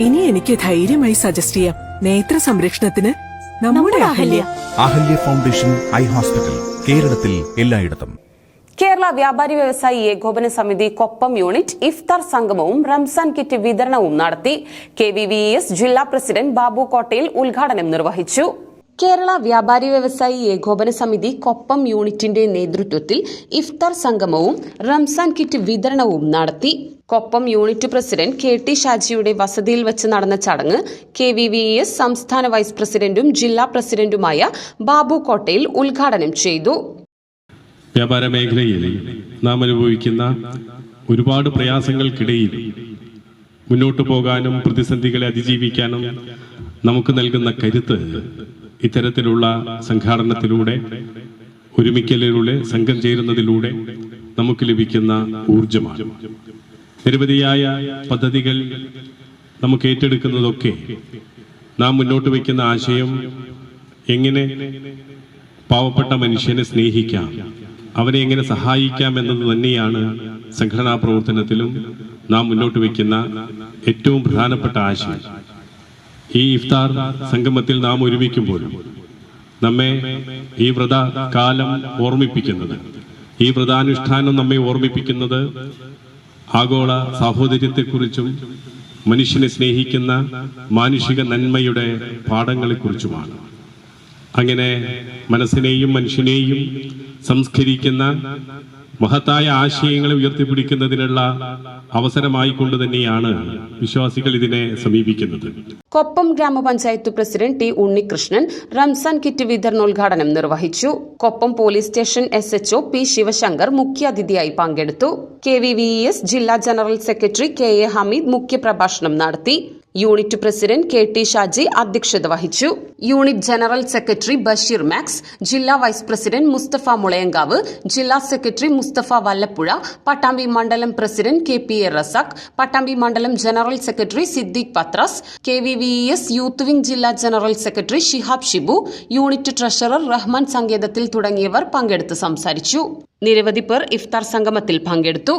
ഇനി എനിക്ക് ധൈര്യമായി സജസ്റ്റ് ചെയ്യാം. നേത്ര സംരക്ഷണത്തിന് നമ്മുടെ Ahalya. Ahalya foundation eye hospital കേരളത്തിൽ എല്ലായിടത്തും. കേരള വ്യാപാരി വ്യവസായി ഏകോപന സമിതി കൊപ്പം യൂണിറ്റ് ഇഫ്താർ സംഗമവും റംസാൻ കിറ്റ് വിതരണവും നടത്തി കെ വി വി എസ് ജില്ലാ പ്രസിഡന്റ് ബാബു കോട്ടയിൽ ഉദ്ഘാടനം നിർവഹിച്ചു. കേരള വ്യാപാരി വ്യവസായി ഏകോപന സമിതി കൊപ്പം യൂണിറ്റിന്റെ നേതൃത്വത്തിൽ ഇഫ്താർ സംഗമവും റംസാൻ കിറ്റ് വിതരണവും നടത്തി Koppam unit president K T ഷാജിയുടെ വസതിയിൽ വെച്ച് നടന്ന ചടങ്ങ് കെ വി വി എസ് സംസ്ഥാന വൈസ് പ്രസിഡന്റും ജില്ലാ പ്രസിഡന്റുമായ ബാബു കോട്ടയിൽ ഉദ്ഘാടനം ചെയ്തു. വ്യാപാര മേഖലയിൽ നാം അനുഭവിക്കുന്ന ഒരുപാട് പ്രയാസങ്ങൾക്കിടയിൽ മുന്നോട്ട് പോകാനും പ്രതിസന്ധികളെ അതിജീവിക്കാനും നമുക്ക് നൽകുന്ന കരുത്ത് ഇത്തരത്തിലുള്ള സംഘാടനത്തിലൂടെ ഒരുമിക്കലിലൂടെ സംഘം ചേരുന്നതിലൂടെ നമുക്ക് ലഭിക്കുന്ന ഊർജമാണ് നിരവധിയായ പദ്ധതികൾ നമുക്ക് ഏറ്റെടുക്കുന്നതൊക്കെ നാം മുന്നോട്ട് വയ്ക്കുന്ന ആശയം എങ്ങനെ പാവപ്പെട്ട മനുഷ്യനെ സ്നേഹിക്കാം അവനെ എങ്ങനെ സഹായിക്കാം എന്നത് തന്നെയാണ് സംഘടനാ പ്രവർത്തനത്തിലും നാം മുന്നോട്ട് വയ്ക്കുന്ന ഏറ്റവും പ്രധാനപ്പെട്ട ആശയം. ഈ ഇഫ്താർ സംഗമത്തിൽ നാം ഒരുമിക്കുമ്പോൾ നമ്മെ ഈ വ്രത കാലം ഓർമ്മിപ്പിക്കുന്നത് ഈ വ്രതാനുഷ്ഠാനം നമ്മെ ഓർമ്മിപ്പിക്കുന്നത് ആഗോള സാഹോദര്യത്തെക്കുറിച്ചും മനുഷ്യനെ സ്നേഹിക്കുന്ന മാനുഷിക നന്മയുടെ പാഠങ്ങളെക്കുറിച്ചുമാണ്. അങ്ങനെ മനസ്സിനെയും മനുഷ്യനെയും സംസ്കരിക്കുന്ന മഹത്തായ ആശയങ്ങളെ ഉയർത്തിപ്പിടിക്കുന്നതിനുള്ള അവസരമായി കൊണ്ട് തന്നെയാണ് വിശ്വാസികൾ ഇതിനെ സമീപിക്കുന്നത്. കൊപ്പം ഗ്രാമപഞ്ചായത്ത് president T Unnikrishnan Ramzan kit വിതരണോദ്ഘാടനം നിർവഹിച്ചു. Koppam police station S HO P Sivasankar മുഖ്യാതിഥിയായി പങ്കെടുത്തു. കെ വി വി എസ് ജില്ലാ general secretary K A Hameed മുഖ്യപ്രഭാഷണം നടത്തി. Unit president K T Shaji അധ്യക്ഷത വഹിച്ചു. Unit general secretary Basheer Max ജില്ലാ വൈസ് പ്രസിഡന്റ് മുസ്തഫ മുളയങ്കാവ് ജില്ലാ സെക്രട്ടറി മുസ്തഫ വല്ലപ്പുഴ പട്ടാമ്പി മണ്ഡലം president K P A Razak Pattambi മണ്ഡലം general secretary Siddique Pathras K V V S youth wing ജില്ലാ general secretary Shihab Shibu unit treasurer Rahman സങ്കേതത്തിൽ തുടങ്ങിയവർ പങ്കെടുത്ത് സംസാരിച്ചു. നിരവധി പേർ ഇഫ്താർ സംഗമത്തിൽ പങ്കെടുത്തു.